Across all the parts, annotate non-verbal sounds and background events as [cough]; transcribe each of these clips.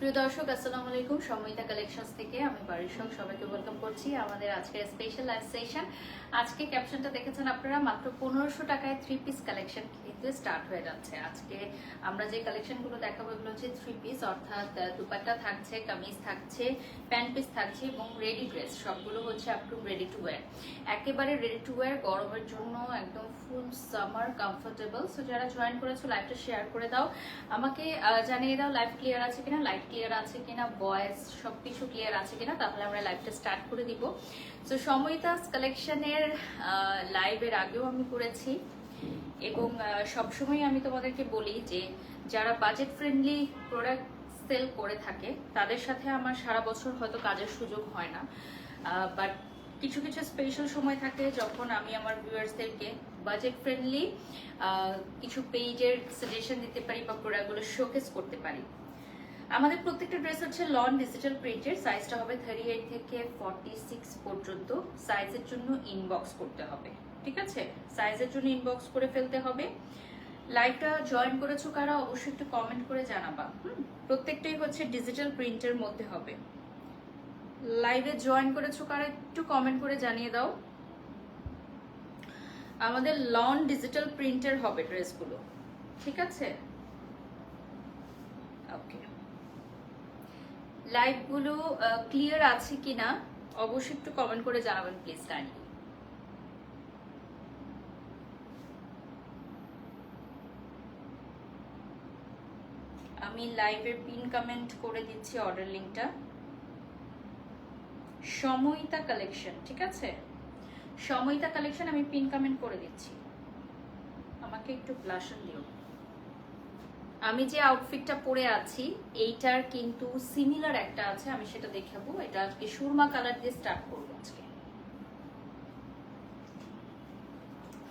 প্রিয় দর্শক, আসসালামু আলাইকুম। সময়িতা কালেকশনস থেকে আমি বারিশক সবাইকে ওয়েলকাম করছি আমাদের আজকের স্পেশাল লাইভ সেশন আজকে ক্যাপশনটা দেখেছেন আপনারা, মাত্র পনেরোশো টাকায় থ্রি পিস কালেকশন স্টার্ট হয়ে যাচ্ছে। আজকে আমরা যে কালেকশনগুলো দেখাবো এগুলো হচ্ছে থ্রি পিস অর্থাৎ দুপাট্টা থাকছে, কামিজ থাকছে, প্যান্ট পিস থাকছে এবং রেডি ড্রেস সবগুলো হচ্ছে up to ready to wear একেবারে রেডি টু ওয়্যার গরমের জন্য একদম ফুল সামার কমফোর্টেবল সো যারা জয়েন করেছ লাইভটা শেয়ার করে দাও। আমাকে জানিয়ে দাও লাইভ ক্লিয়ার আছে কিনা লাইভ ক্লিয়ার আছে কিনা ভয়েস সব কিছু ক্লিয়ার আছে কিনা, তাহলে আমরা লাইভটা স্টার্ট করে দিব। সো সময়িতাস কালেকশনের লাইভের আগেও আমি করেছি। এবং সবসময় আমি তোমাদেরকে বলি যে, যারা বাজেট ফ্রেন্ডলি প্রোডাক্ট সেল করে থাকে, তাদের সাথে আমার সারা বছর হয়তো কাজের সুযোগ হয় না। বাট কিছু কিছু স্পেশাল সময় থাকে যখন আমি আমার ভিউয়ার্সদেরকে বাজেট ফ্রেন্ডলি কিছু পেজের সাজেশন দিতে পারি বা প্রোডাক্টগুলো শোকেস করতে পারি। আমাদের প্রত্যেকটা ড্রেস হচ্ছে লন ডিজিটাল প্রিন্টের সাইজটা হবে থার্টি এইট থেকে ফর্টি সিক্স পর্যন্ত সাইজের জন্য ইনবক্স করতে হবে, ঠিক আছে? সাইজের জন্য ইনবক্স করে ফেলতে হবে। লাইভটা জয়েন করেছ কারা, অবশ্যই একটু কমেন্ট করে জানাবা। হুম? প্রত্যেকটাই হচ্ছে ডিজিটাল প্রিন্টের মধ্যে হবে। লাইভে জয়েন করেছ কারা, একটু কমেন্ট করে জানিয়ে দাও। আমাদের লন ডিজিটাল প্রিন্টের হবে ড্রেসগুলো ঠিক আছে ওকে লাইভগুলো ক্লিয়ার আছে কিনা, অবশ্যই একটু কমেন্ট করে জানাবেন প্লিজ কাইন্ডলি আমি লাইভের পিন কমেন্ট করে দিচ্ছি অর্ডার লিঙ্কটা সময়িতা কালেকশন ঠিক আছে? সময়িতা কালেকশন আমি পিন কমেন্ট করে দিচ্ছি। আমাকে একটু ব্লাশন দিও। আমি যে আউটফিটটা পরে আছি, এইটার কিন্তু সিমিলার একটা আছে, আমি সেটা দেখাবো। এটা আজকে সুরমা কালার দিয়ে স্টার্ট করব আজকে।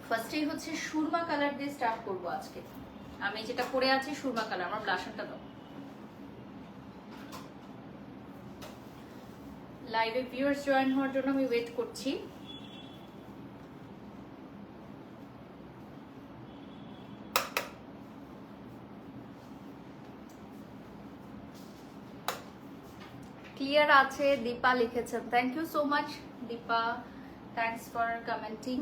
ফার্স্টেই হচ্ছে সুরমা কালার দিয়ে স্টার্ট করব আজকে। আমি যেটা পরে আছি, সুরমা কালার আমার ব্লাশনটা দাও। লাইভে ভিউয়ার্স জয়েন হওয়ার জন্য আমি ওয়েট করছি। ক্লিয়ার আছে, দীপা লিখেছেন। Thank you so much Dipa. Thanks for commenting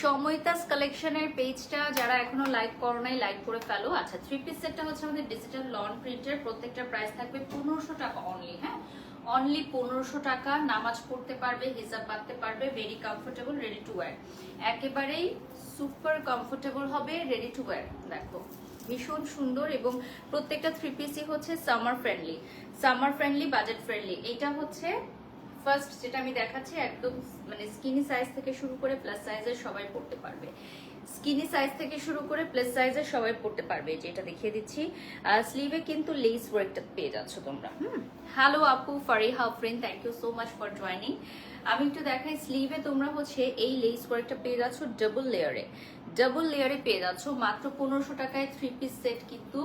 সময়তাস কালেকশনের পেজটা যারা এখনও লাইক করো নাই লাইক করে ফেলো। আচ্ছা থ্রি পিস সেটটা হচ্ছে আমাদের ডিজিটাল লন প্রিন্টের প্রত্যেকটা প্রাইস থাকবে পনেরোশো টাকা অনলি হ্যাঁ? অনলি পনেরোশো টাকা। নামাজ পড়তে পারবে, হিজাব বাঁধতে পারবে very comfortable ready to wear একেবারেই সুপার কমফোর্টেবল হবে রেডি টু ওয়্যার দেখো। ভীষণ সুন্দর এবং প্রত্যেকটা থ্রি পিসই হচ্ছে summer friendly summer friendly budget friendly এটা হচ্ছে ফার্স্ট যেটা আমি দেখাচ্ছি, একদম মানে স্কিনি সাইজ থেকে শুরু করে প্লাস সাইজের সবাই পড়তে পারবে। স্কিনি সাইজ থেকে শুরু করে প্লাস সাইজের সবাই পড়তে পারবে। যে এটা দেখিয়ে দিচ্ছি। স্লিভে কিন্তু লেস ওয়ার্কটা পেয়ে যাচ্ছ তোমরা। হ্যালো আপু Fariha friend thank you so much for joining আমি একটু দেখাই স্লিভে তোমরা হচ্ছে এই লেস ওয়ার্কটা পেয়ে যাচ্ছ ডাবল লেয়ারে ডাবল লেয়ারে পেয়ে যাচ্ছ, মাত্র পনেরোশো টাকায় থ্রি পিস সেট কিন্তু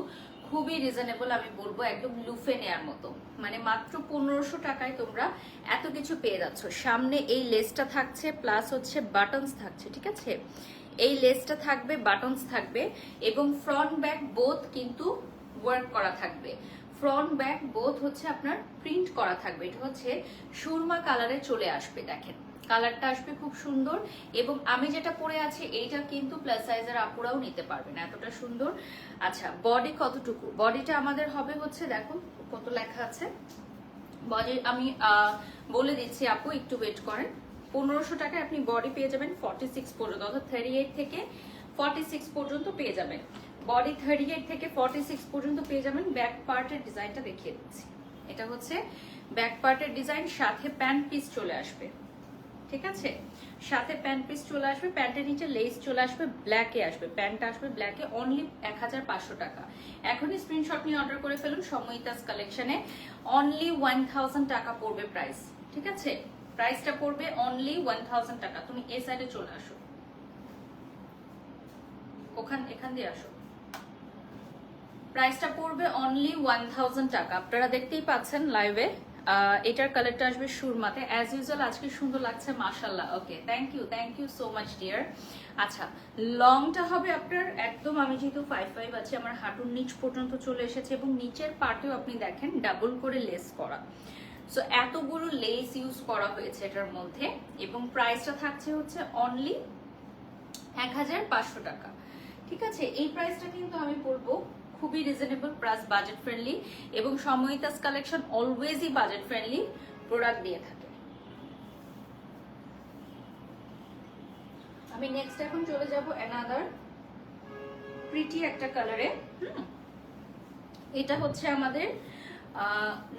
খুবই রিজনেবল আমি বলব, একদম লুফে নেয়ার মতো। মানে মাত্র পনেরোশো টাকায় তোমরা এত কিছু পেয়ে যাচ্ছ। সামনে এই লেসটা থাকছে প্লাস হচ্ছে বাটনস থাকছে, ঠিক আছে? এই লেসটা থাকবে, বাটনস থাকবে এবং ফ্রন্ট ব্যাক বোথ কিন্তু ওয়ার্ক করা থাকবে। ফ্রন্ট ব্যাক বোথ হচ্ছে আপনার প্রিন্ট করা থাকবে। এটা হচ্ছে সুরমা কালারে চলে আসবে, দেখেন। কালারটা আসবে খুব সুন্দর এবং আমি যেটা পরে আছি, এইটা কিন্তু প্লাস সাইজের আপুরাও নিতে পারবেন, এতটা সুন্দর। আচ্ছা বডি কতটুকু? বডিটা আমাদের হবে হচ্ছে দেখো কত লেখা আছে। বডি আমি বলে দিচ্ছি আপু, একটু ওয়েট করেন। পনেরোশো টাকায় আপনি বডি পেয়ে যাবেন ফর্টি সিক্স পর্যন্ত, অর্থাৎ থার্টি এইট থেকে ফর্টি সিক্স পর্যন্ত পেয়ে যাবেন। বডি থার্টি এইট থেকে ফর্টি সিক্স পর্যন্ত পেয়ে যাবেন। ব্যাক পার্টের ডিজাইনটা দেখিয়ে দিচ্ছি। এটা হচ্ছে ব্যাক পার্টের ডিজাইন সাথে প্যান্ট পিস চলে আসবে। ঠিক আছে? সাথে প্যান্ট পিস চলে আসবে প্যান্টের নিচে লেস চলে আসবে ব্ল্যাকে আসবে। প্যান্ট আসবে ব্ল্যাকে অনলি এক হাজার পাঁচশো টাকা। এখনই স্ক্রিনশট নিয়ে অর্ডার করে ফেলুন সময়িতাস কালেকশনে অনলি ওয়ান থাউজেন্ড টাকা পড়বে প্রাইস ঠিক আছে? প্রাইসটা পড়বে অনলি ওয়ান থাউজেন্ড টাকা। তুমি এই সাইডে চলে আসো। ওখান, এখান দিয়ে আসো। প্রাইসটা পড়বে অনলি ওয়ান থাউজেন্ড টাকা। আপনারা দেখতেই পাচ্ছেন লাইভে এটার কালারটা আসবে সুরমাতে। অ্যাজ ইউজুয়াল আজকে সুন্দর লাগছে মাশাল্লাহ okay thank you thank you so much dear আচ্ছা লংটা হবে আপনার একদম, আমি যেহেতু ফাইভ ফাইভ আছে, আমার হাঁটুর নিচ পর্যন্ত চলে এসেছে এবং নিচের পার্টেও আপনি দেখেন ডাবল করে লেস করা। সো এতগুলো লেস ইউজ করা হয়েছে এটার মধ্যে, এবং প্রাইসটা থাকছে হচ্ছে অনলি এক হাজার পাঁচশো টাকা। ঠিক আছে? এই প্রাইসটা কিন্তু আমি বলব খুবই রিজনেবল প্লাস বাজেট ফ্রেন্ডলি এবং সময়িতাস কালেকশন অলওয়েজই বাজেট ফ্রেন্ডলি প্রোডাক্ট দিয়ে থাকে। আমি নেক্সট এখন চলে যাব অ্যানাদার প্রিটি একটা কালারে এটা হচ্ছে আমাদের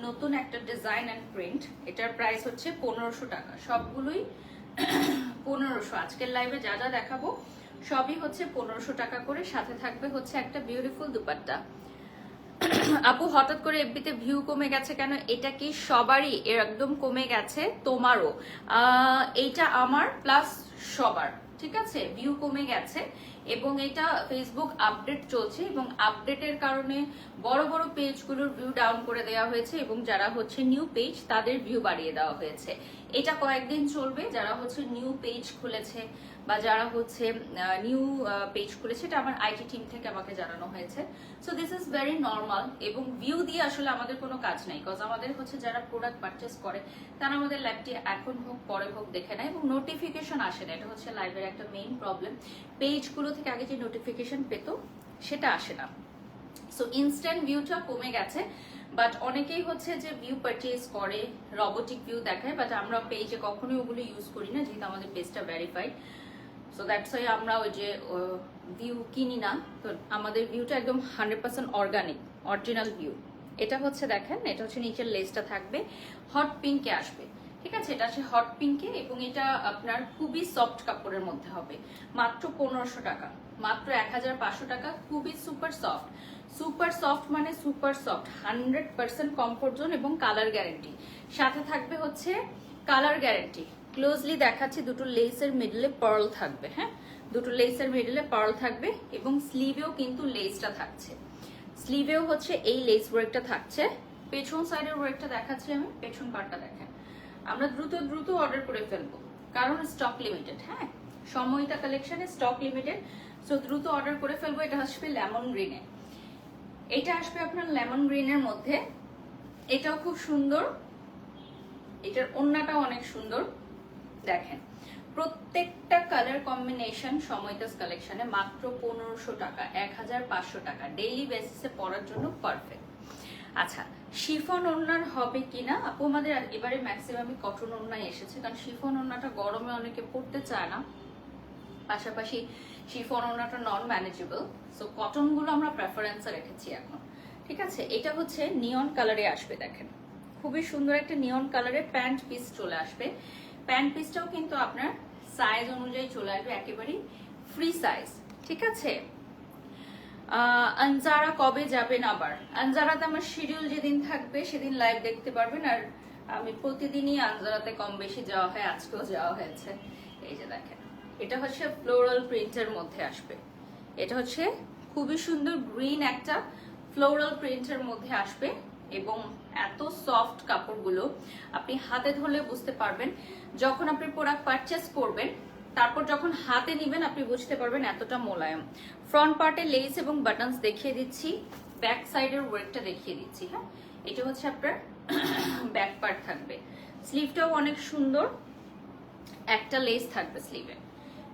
নতুন একটা ডিজাইন অ্যান্ড প্রিন্ট এটার প্রাইস হচ্ছে পনেরোশো টাকা। সবগুলোই [clears throat] পনেরোশো। আজকের লাইভে যা যা দেখাবো, সবই হচ্ছে পনেরোশো টাকা করে। সাথে থাকবে হচ্ছে একটা বিউটিফুল দুপাট্টা। [clears throat] আপু, হঠাৎ করে এফবিতে ভিউ কমে গেছে কেন? এটা কি সবারই? একদম কমে গেছে, তোমারও। এইটা আমার প্লাস সবার। ঠিক আছে? ভিউ কমে গেছে। এবং এটা ফেসবুক আপডেট চলছে এবং আপডেটের কারণে বড় বড় পেজগুলোর ভিউ ডাউন করে দেওয়া হয়েছে এবং যারা হচ্ছে নিউ পেজ তাদের ভিউ বাড়িয়ে দেওয়া হয়েছে। এটা কয়েকদিন চলবে, যারা হচ্ছে নিউ পেজ খুলেছে বা যারা হচ্ছে নিউ পেজ খুলেছে, এটা আমার আইটি টিম থেকে আমাকে জানানো হয়েছে। So this is very normal এবং ভিউ দিয়ে আসলে আমাদের কোনো কাজ নাই কজ আমাদের হচ্ছে যারা প্রোডাক্ট পারচেস করে, তারা আমাদের ল্যাবটি এখন হোক, পরে হোক, দেখে নেয় এবং নোটিফিকেশন আসে না। এটা হচ্ছে লাইভের একটা মেইন প্রবলেম পেজগুলো থেকে আগে যে নোটিফিকেশন পেত, সেটা আসে না। সো ইনস্ট্যান্ট ভিউটা কমে গেছে বাট অনেকেই হচ্ছে যে ভিউ পারচেজ করে রবোটিক ভিউ দেখায় বাট আমরা পেজে কখনোই ওগুলো ইউজ করি না, যেহেতু আমাদের পেজটা ভেরিফাইড সো দ্যাটস ওয়াই আমরা ওই যে ভিউ কিনি না, তো আমাদের ভিউটা একদম hundred percent organic original view এটা হচ্ছে দেখেন, এটা হচ্ছে নিচের লেসটা থাকবে হট পিঙ্কে আসবে। ঠিক আছে? এটা আছে হট পিঙ্কে এবং এটা আপনার খুবই সফট কাপড়ের মধ্যে হবে। মাত্র পনেরোশো টাকা। মাত্র এক হাজার পাঁচশো টাকা, খুবই সুপার সফট সুপার সফট মানে super soft hundred percent comfort zone এবং কালার গ্যারেন্টি সাথে থাকবে হচ্ছে কালার গ্যারেন্টি ক্লোজলি দেখাচ্ছি দুটো লেসের মিডলে পার্ল থাকবে হ্যাঁ? দুটো লেসের মিডলে পার্ল থাকবে এবং স্লিভেও কিন্তু লেসটা থাকছে। স্লিভেও হচ্ছে এই লেস ওয়ার্কটা থাকছে। পেছন সাইডের ওয়ার্কটা দেখাচ্ছি আমি, পেছন পার্টটা দেখেন। আমরা দ্রুত দ্রুত অর্ডার করে ফেলব, কারণ স্টক লিমিটেড হ্যাঁ? সময়টা কালেকশনে স্টক লিমিটেড সো দ্রুত অর্ডার করে ফেলব, এটা আসবে লেমন গ্রিনে এটা আসবে আপনার লেমন গ্রিনের মধ্যে। এটাও খুব সুন্দর। এটার ওন্নাটাও অনেক সুন্দর। দেখেন, প্রত্যেকটা কালার কম্বিনেশন সময়তাস কালেকশনে মাত্র পনেরোশো টাকা এক হাজার পাঁচশো টাকা ডেইলি বেসিসে পরার জন্য পারফেক্ট আচ্ছা শিফন ওড়নার হবে কিনা আপু, আমাদের এবারে ম্যাক্সিমামই কটন ওড়নায় এসেছে, কারণ শিফন ওড়নাটা গরমে অনেকে পড়তে চায় না। পাশাপাশি শিফন ওড়নাটা নন ম্যানেজেবল সো কটনগুলো আমরা প্রেফারেন্সে রেখেছি এখন। ঠিক আছে, এটা হচ্ছে নিয়ন কালারে আসবে, দেখেন। খুবই সুন্দর একটা নিয়ন কালারের প্যান্ট পিস চলে আসবে। প্যান্ট পিসটাও কিন্তু আপনার সাইজ অনুযায়ী চলে আসবে, একেবারেই ফ্রি সাইজ ঠিক আছে? আনজারা কবে যাবেন আবার? আনজারাতে আমার শিডিউল যেদিন থাকবে সেদিন লাইভ দেখতে পারবেন, আর আমি প্রতিদিনই আনজারাতে কম বেশি যাওয়া হয়, আজকেও যাওয়া হয়েছে। এই যে দেখেন, এটা হচ্ছে ফ্লোরাল প্রিন্টের মধ্যে আসবে। এটা হচ্ছে খুবই সুন্দর গ্রিন একটা ফ্লোরাল প্রিন্টের মধ্যে আসবে। এবং এত সফট কাপড়গুলো আপনি হাতে ধরলে বুঝতে পারবেন। যখন আপনি প্রোডাক্ট পারচেস করবেন, তারপর যখন হাতে নিবেন, আপনি বুঝতে পারবেন এতটা মোলায়েম। ফ্রন্ট পার্টে লেস এবং বাটনস দেখিয়ে দিচ্ছি ব্যাক সাইডের ওয়ার্কটা দেখিয়ে দিচ্ছি হ্যাঁ? এটা হচ্ছে আপনার [coughs] ব্যাক পার্ট থাকবে। স্লিভটাও অনেক সুন্দর। একটা লেস থাকবে স্লিভে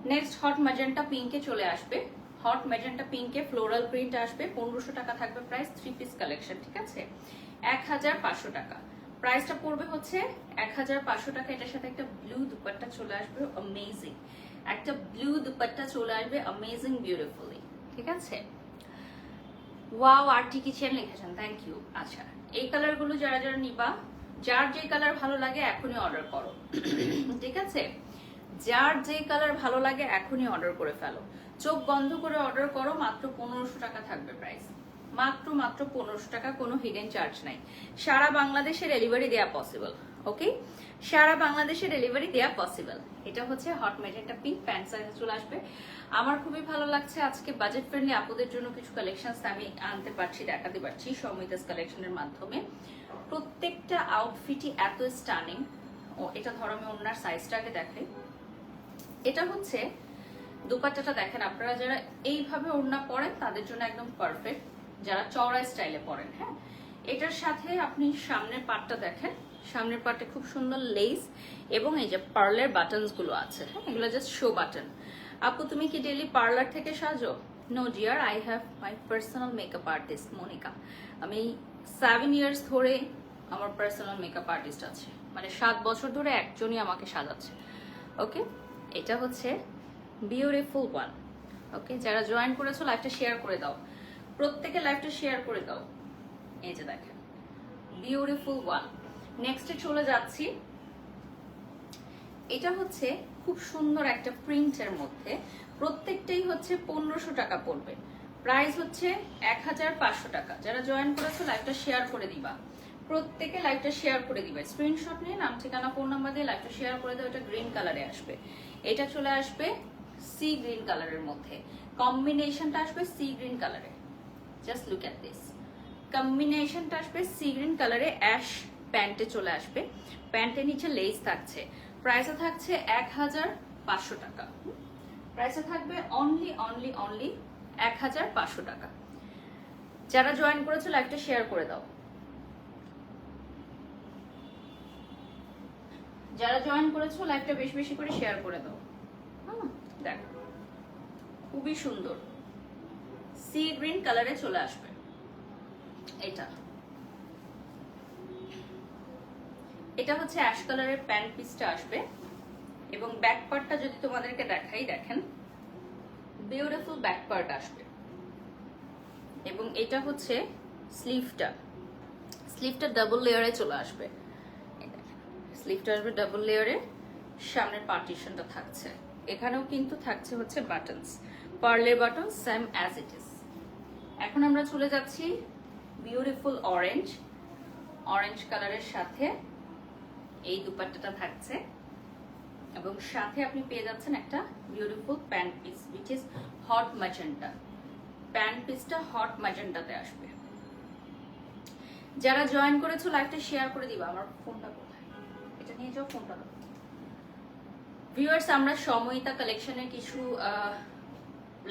নেক্সট হট ম্যাজেন্টা পিঙ্কে চলে আসবে। হট ম্যাজেন্টা পিঙ্কে ফ্লোরাল প্রিন্ট আসবে। পনেরোশো টাকা থাকবে প্রাইস থ্রি পিস কালেকশন ঠিক আছে? এক হাজার পাঁচশো টাকা। প্রাইসটা পড়বে হচ্ছে এক হাজার পাঁচশো টাকা। এটার সাথে একটা ব্লু দুপাট্টা চলে আসবে অ্যামেজিং একটা ব্লু দুপাট্টা চলে আসবে অ্যামেজিং বিউটিফুলি ঠিক আছে? ওয়াও আরটি কিচেন লিখেছেন? থ্যাংক ইউ আচ্ছা এই কালারগুলো যারা যারা নিবা, যার যে কালার ভালো লাগে এখনই অর্ডার করো। ঠিক আছে? যার যে কালার ভালো লাগে এখনই অর্ডার করে ফেলো। চোখ বন্ধ করে অর্ডার করো, মাত্র পনেরোশো টাকা থাকবে প্রাইস মাত্র মাত্র পনেরোশো টাকা, কোনো হিডেন চার্জ নাই। সারা বাংলাদেশে ডেলিভারি দেওয়া পসিবল ওকে সারা বাংলাদেশে ডেলিভারি দেওয়া পসিবল এটা হচ্ছে হট মেজেন্টা পিঙ্ক প্যান্ট সাইজে চলে আসবে। আমার খুবই ভালো লাগছে আজকে বাজেট ফ্রেন্ডলি আপুদের জন্য কিছু কালেকশনস আমি আনতে পারছি, দেখাতে পারছি সমিতাস কালেকশনের মাধ্যমে। প্রত্যেকটা আউটফিটই এত স্টানিং ও, এটা ধরো আমি ওনার সাইজটাকে দেখাই। এটা হচ্ছে, দুপাট্টাটা দেখেন আপনারা যারা এইভাবে ওড়না পরেন তাদের জন্য একদম পারফেক্ট যারা চওড়া স্টাইলে পরেন হ্যাঁ? এটার সাথে আপনি সামনের পাটটা দেখেন। সামনের পাটে খুব সুন্দর লেস এবং এই যে পার্লের বাটনসগুলো আছে হ্যাঁ? এগুলো জাস্ট শো বাটন আপু, তুমি কি ডেলি পার্লার থেকে সাজো? No dear I have my personal makeup artist Monica আমি সেভেন ইয়ার্স ধরে আমার পার্সোনাল মেকআপ আর্টিস্ট আছে। মানে সাত বছর ধরে একজনই আমাকে সাজাচ্ছে। ওকে এটা হচ্ছে বিউটিফুল ওয়ান ওকে যারা জয়েন করেছ লাইফটা শেয়ার করে দাও। প্রত্যেকে লাইভটা শেয়ার করে দাও। এই যে দেখেন। বিউটিফুল ওয়ান নেক্সটে চলে যাচ্ছি। এটা হচ্ছে খুব সুন্দর একটা প্রিন্টের মধ্যে। প্রত্যেকটাই হচ্ছে পনেরোশো টাকা পড়বে। প্রাইস হচ্ছে এক হাজার পাঁচশো টাকা। যারা জয়েন করেছ লাইভটা শেয়ার করে দিবা। প্রত্যেকে লাইভটা শেয়ার করে দিবে। স্ক্রিনশট নিয়ে, নাম, ঠিকানা ফোন নাম্বার দিয়ে লাইভটা শেয়ার করে দেবে এটা গ্রিন কালারে আসবে। এটা চলে আসবে সি গ্রিন কালারের মধ্যে। কম্বিনেশনটা আসবে সি গ্রিন কালারে জাস্ট লুক অ্যাট দিস কম্বিনেশনটা আসবে সি গ্রিন কালারে অ্যাশ প্যান্টে চলে আসবে। প্যান্টের নিচে লেস থাকছে। প্রাইসে থাকছে এক হাজার পাঁচশো টাকা। প্রাইসে থাকবে অনলি অনলি অনলি এক হাজার পাঁচশো টাকা। যারা জয়েন করেছ লাইভটা শেয়ার করে দাও। যারা জয়েন করেছ লাইভটা বেশি বেশি করে শেয়ার করে দাও। দেখো। খুবই সুন্দর। সি গ্রিন কালারে চলে আসবে। এটা। এটা হচ্ছে অ্যাশ কালারের প্যান্ট পিসটা আসবে। এবং ব্যাক পার্টটা যদি তোমাদেরকে দেখাই, দেখেন, বিউটিফুল ব্যাক পার্ট আসবে। এবং এটা হচ্ছে স্লিভটা। স্লিভটা ডাবল লেয়ারে চলে আসবে। স্লিভটা আসবে ডাবল লেয়ারে। সামনের পার্টিশনটা থাকছে। এখানেও কিন্তু থাকছে হচ্ছে বাটনস। পার্লের button, same as it is. এখন আমরা চলে যাচ্ছি বিউটিফুল অরেঞ্জ অরেঞ্জ কালারের সাথে এই দুপাট্টাটা থাকছে এবং সাথে আপনি পেয়ে যাচ্ছেন একটা beautiful pant piece which is hot magenta pant পিসটা হট ম্যাজেন্টাতে আসবে। যারা জয়েন করেছ লাইভটা শেয়ার করে দিবা, আমার ফোনটা কোথায়? এটা নিয়ে যাও ফোনটা ভিউয়ার্স আমরা সময়িতা কালেকশনের কিছু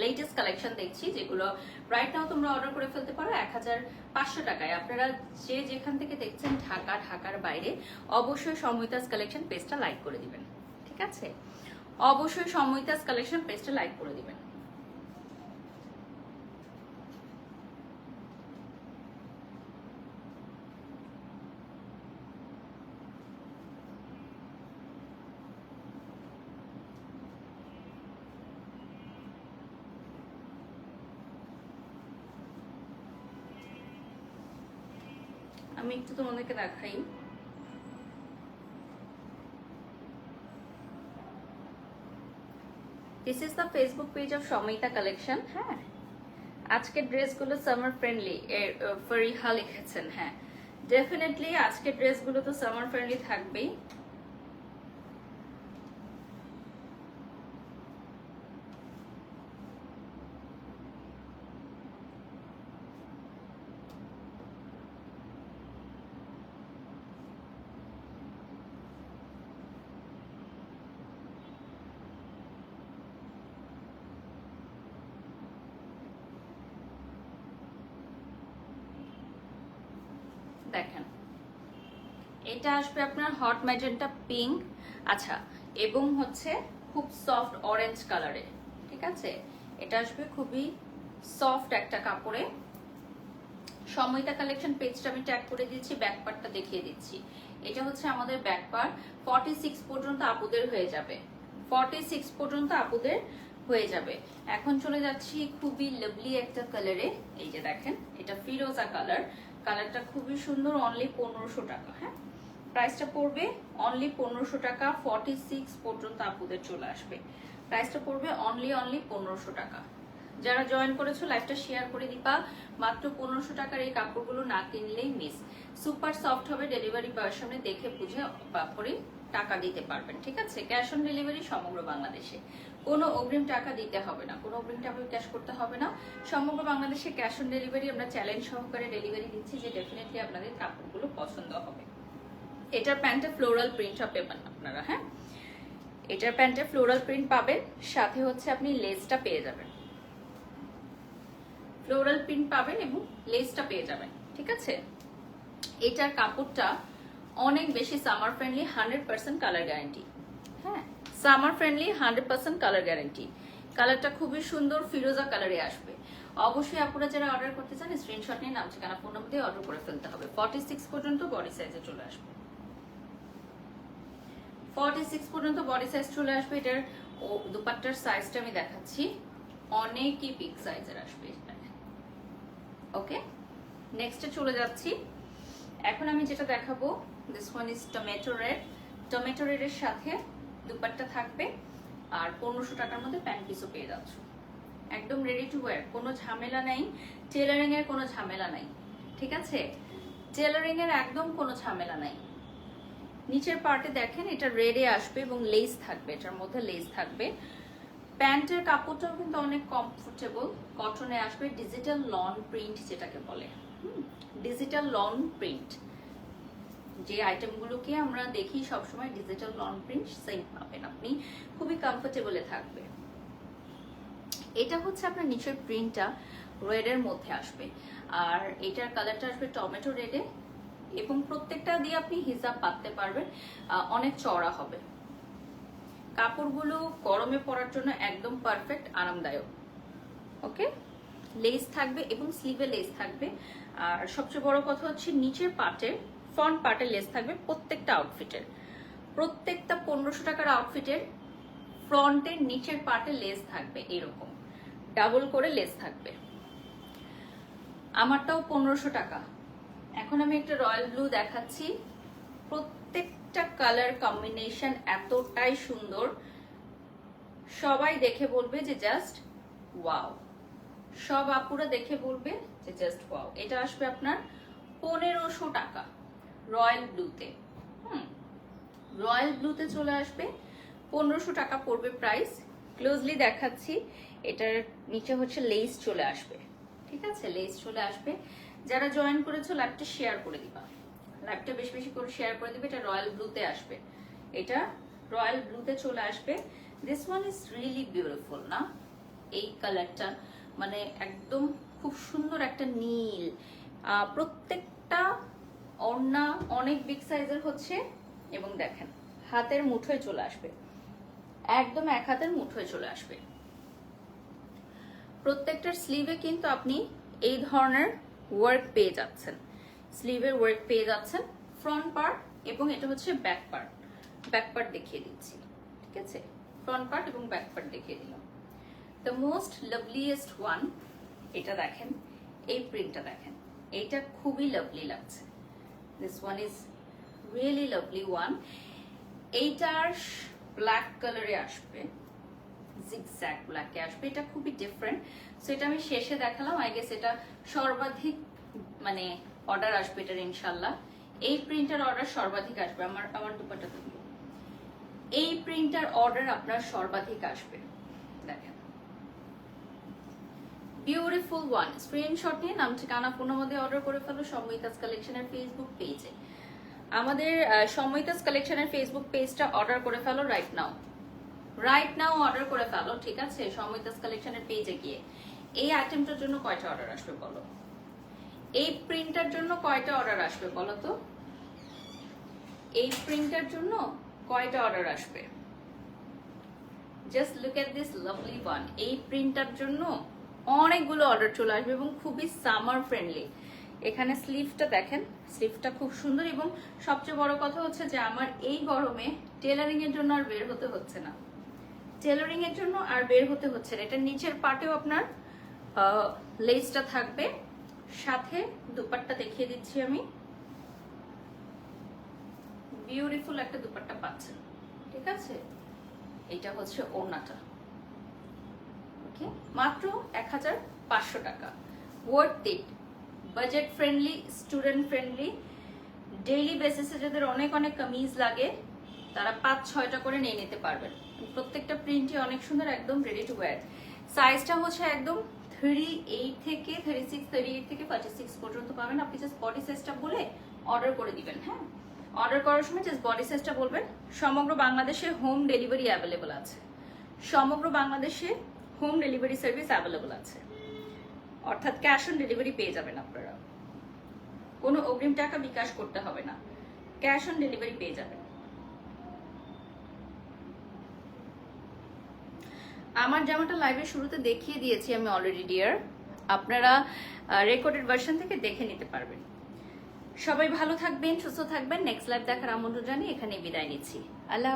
লেটেস্ট কালেকশন দেখছি, যেগুলো রাইট নাও তোমরা অর্ডার করে ফেলতে পারো এক হাজার পাঁচশো টাকায়। আপনারা যে যেখান থেকে দেখছেন ঢাকা, ঢাকার বাইরে, অবশ্যই সময়িতাস কালেকশন পেজটা লাইক করে দিবেন, ঠিক আছে? অবশ্যই সমিতাস কালেকশন পেজটা লাইক করে দিবেন আমি একটু তোমাদেরকে দেখাই। This is the Facebook page of Somita collection হ্যাঁ। আজকের ড্রেসগুলো সামার ফ্রেন্ডলি ফরিহা লিখেছেন হ্যাঁ। ডেফিনেটলি আজকের ড্রেসগুলো তো সামার ফ্রেন্ডলি থাকবেই দেখেন এটা আসবে আপনার হট ম্যাজেন্টা পিঙ্ক আচ্ছা এবং হচ্ছে খুব সফট অরেঞ্জ কালারে ঠিক আছে? এটা আসবে খুবই সফট একটা কাপড়ে। সময়টা কালেকশন পেজটা আমি ট্যাগ করে দিচ্ছি ব্যাক পার্টটা দেখিয়ে দিচ্ছি। এটা হচ্ছে আমাদের ব্যাক পার্ট ফর্টি সিক্স পর্যন্ত আপুদের হয়ে যাবে। ফর্টি সিক্স পর্যন্ত আপুদের হয়ে যাবে। এখন চলে যাচ্ছি খুবই লাভলি একটা কালারে এই যে দেখেন, এটা ফিরোজা কালার কালারটা খুবই সুন্দর অনলি পনেরোশো টাকা হ্যাঁ? প্রাইসটা পড়বে অনলি পনেরোশো টাকা ফর্টি সিক্স পর্যন্ত আপুদের চলে আসবে। প্রাইসটা পড়বে অনলি অনলি পনেরোশো টাকা। যারা জয়েন করেছ লাইভটা শেয়ার করে দিবা। মাত্র পনেরোশো টাকার এই কাপড়গুলো না কিনলেই মিস সুপার সফট হবে ডেলিভারি বয়ের সামনে দেখে বুঝে করে টাকা দিতে পারবেন, ঠিক আছে? ক্যাশ অন ডেলিভারি সমগ্র বাংলাদেশে। কোনো অগ্রিম টাকা দিতে হবে না। কোনো অগ্রিম টাকা ক্যাশ করতে হবে না। সমগ্র বাংলাদেশে ক্যাশ অন ডেলিভারি আমরা চ্যালেঞ্জ সহকারে ডেলিভারি দিচ্ছি যে ডেফিনেটলি আপনাদের কাপড়গুলো পছন্দ হবে। এটার প্যান্টে ফ্লোরাল প্রিন্ট পাবেন আপনারা হ্যাঁ? এটার প্যান্টে ফ্লোরাল প্রিন্ট পাবেন, সাথে হচ্ছে আপনি লেসটা পেয়ে যাবেন। ফ্লোরাল প্রিন্ট পাবেন এবং লেসটা পেয়ে যাবেন, ঠিক আছে? এটার কাপড়টা অনেক বেশি summer friendly hundred percent colour guarantee হ্যাঁ? Summer friendly hundred percent colour guarantee কালারটা খুবই সুন্দর, ফিরোজা কালারে আসবে। অবশ্যই আপনারা যারা অর্ডার করতে চান স্ক্রিনশট নিয়ে নাম, ঠিকানা ফোন নাম্বার দিয়ে অর্ডার করে ফেলতে হবে। ফর্টি সিক্স পর্যন্ত বডি সাইজে চলে আসবে। ফর্টি সিক্স পর্যন্ত বডি সাইজ চলে আসবে, এটার দুপাট্টার সাইজটা আমি দেখাচ্ছি। অনেকই পিক সাইজের আসবে ওকে নেক্সটে চলে যাচ্ছি। এখন আমি যেটা দেখাবো this one is tomato red tomato রেডের সাথে দুপাট্টা থাকবে, আর পনেরোশো টাকার মধ্যে প্যান্ট পিসও পেয়ে যাচ্ছ। একদম রেডি টু ওয়্যার কোনো ঝামেলা নাই। টেলারিং এর কোনো ঝামেলা নাই। ঠিক আছে? টেলারিং এর একদম কোনো ঝামেলা নাই। নিচের পার্টে দেখেন এটা রেডে আসবে এবং লেস থাকবে, এটার মধ্যে লেস থাকবে। প্যান্টের কাপড়টাও কিন্তু অনেক কমফোর্টেবল কটনে আসবে ডিজিটাল লন প্রিন্ট যেটাকে বলে। ডিজিটাল লন প্রিন্ট যে আইটেমগুলোকে আমরা দেখি সবসময় ডিজিটাল লন প্রিন্ট সেম পাবেন আপনি। খুবই কমফোর্টেবলে থাকবে। এটা হচ্ছে আপনার নিচের প্রিন্টটা রেডের মধ্যে আসবে। আর এটার কালারটা আসবে টমেটো রেডে এবং প্রত্যেকটা দিয়ে আপনি হিসাব পাততে পারবেন অনেক চড়া হবে। কাপড়গুলো গরমে পরার জন্য একদম পারফেক্ট আরামদায়ক। ওকে লেস থাকবে এবং স্লিভে লেস থাকবে। আর সবচেয়ে বড় কথা হচ্ছে নিচের পার্টে ফ্রন্ট পার্টে লেস থাকবে প্রত্যেকটা আউটফিটের প্রত্যেকটা পনেরোশো টাকার আউটফিটের ফ্রন্টের নিচের পার্টে লেস থাকবে এরকম। ডাবল করে লেস থাকবে। আমারটাও পনেরোশো টাকা। এখন আমি একটা রয়্যাল ব্লু দেখাচ্ছি। প্রত্যেকটা কালার কম্বিনেশন এতটাই সুন্দর। সবাই দেখে বলবে যে জাস্ট ওয়াও। সব আপুরা দেখে বলবে যে জাস্ট ওয়াও। এটা আসবে আপনার পনেরোশো টাকা রয়্যাল ব্লুতে। হুম, রয়্যাল ব্লুতে চলে আসবে। পনেরোশো টাকা পড়বে প্রাইস। ক্লোজলি দেখাচ্ছি। এটার নিচে হচ্ছে লেস চলে আসবে। ঠিক আছে? লেস চলে আসবে। যারা জয়েন করেছ লাইভটা শেয়ার করে দিবা। লাইভটা বেশি বেশি করে শেয়ার করে দিবে, এটা রয়্যাল ব্লুতে আসবে। এটা রয়্যাল ব্লুতে চলে আসবে। This one is really beautiful না? এই কালারটা মানে একদম খুব সুন্দর একটা নীল। প্রত্যেকটা ওড়না অনেক বিগ সাইজের হচ্ছে এবং দেখেন, হাতের মুঠোয় চলে আসবে। একদম এক হাতের মুঠোয় চলে আসবে। প্রত্যেকটার স্লিভে কিন্তু আপনি এই ধরনের ওয়ার্ক পেয়ে যাচ্ছেন। স্লিভের ওয়ার্ক পেয়ে যাচ্ছেন ফ্রন্ট পার্ট এবং এটা হচ্ছে ব্যাক পার্ট ব্যাক পার্ট দেখিয়ে দিচ্ছি, ঠিক আছে? ফ্রন্ট পার্ট এবং ব্যাক পার্ট দেখিয়ে দিলাম। দ্য মোস্ট লাভলিয়েস্ট ওয়ান এটা দেখেন, এই প্রিন্টটা দেখেন, এইটা খুবই লাভলি লাগছে। This one is really lovely one এইটার ব্ল্যাক কালারে আসবে। জিগজ্যাগ ব্ল্যাকে আসবে, এটা খুবই ডিফারেন্ট সো এটা আমি শেষে দেখালাম আই গেস এটা সর্বাধিক মানে অর্ডার আসবে এটার ইনশাল্লাহ এই প্রিন্টার অর্ডার সর্বাধিক আসবে, আমার আমার দুপাটা এই প্রিন্টার অর্ডার আপনার সর্বাধিক আসবে। দেখেন। বিউটিফুল ওয়ান স্ক্রিনশট নিয়ে নাম, ঠিকানা ফোন মধ্যে অর্ডার করে ফেলো সময়িতাস কালেকশনের ফেসবুক পেজে আমাদের সময়িতাস কালেকশনের ফেসবুক পেজটা অর্ডার করে ফেলো right now right now order করে ফেলো, ঠিক আছে? সময়িতাস কালেকশনের পেজে গিয়ে। এই আইটেমটার জন্য কয়টা অর্ডার আসবে বলো? এই প্রিন্টার জন্য কয়টা অর্ডার আসবে বলো তো? এই প্রিন্টার জন্য কয়টা অর্ডার আসবে? Just look at this lovely one এই প্রিন্টার জন্য অনেকগুলো অর্ডার চলে আসবে এবং খুবই সামার ফ্রেন্ডলি এখানে স্লিভটা দেখেন স্লিভটা খুব সুন্দর এবং সবচেয়ে বড় কথা হচ্ছে যে আমার এই গরমে টেলারিং এর জন্য আর বের হতে হচ্ছে না। টেলারিং এর জন্য আর বের হতে হচ্ছে না। এটা নিচের পার্টেও আপনার লেসটা থাকবে। সাথে দুপাট্টা দেখিয়ে দিচ্ছি আমি। বিউটিফুল একটা দুপাট্টা পাচ্ছেন। ঠিক আছে? এটা হচ্ছে ওড়নাটা। ওকে মাত্র এক হাজার পাঁচশো টাকা। Worth it budget friendly student friendly daily বেসিসে যাদের অনেক অনেক কামিজ লাগে, তারা পাঁচ, ছয়টা করে নিয়ে নিতে পারবেন। প্রত্যেকটা প্রিন্টই অনেক সুন্দর, একদম রেডি টু ওয়্যার সাইজটা হচ্ছে একদম থার্টি এইট থেকে থার্টি সিক্স থার্টি এইট থেকে ফর্টি সিক্স পর্যন্ত পাবেন। আপনি জাস্ট বডি সাইজটা বলে অর্ডার করে দিবেন হ্যাঁ? অর্ডার করার সময় জাস্ট বডি সাইজটা বলবেন। সমগ্র বাংলাদেশে হোম ডেলিভারি অ্যাভেলেবল আছে। সমগ্র বাংলাদেশে হোম ডেলিভারি সার্ভিস অ্যাভেলেবল আছে। অর্থাৎ ক্যাশ অন ডেলিভারি পেয়ে যাবেন আপনারা। কোনো অগ্রিম টাকা বিকাশ করতে হবে না। ক্যাশ অন ডেলিভারি পেয়ে যাবেন। আমার জামাটা লাইভের শুরুতে দেখিয়ে দিয়েছি আমি অলরেডি ডিয়ার আপনারা রেকর্ডেড ভার্সন থেকে দেখে নিতে পারবেন। সবাই ভালো থাকবেন, সুস্থ থাকবেন। নেক্সট লাইভ দেখার আমন্ত্রণ জানিয়ে এখানে বিদায় নিচ্ছি। আল্লাহ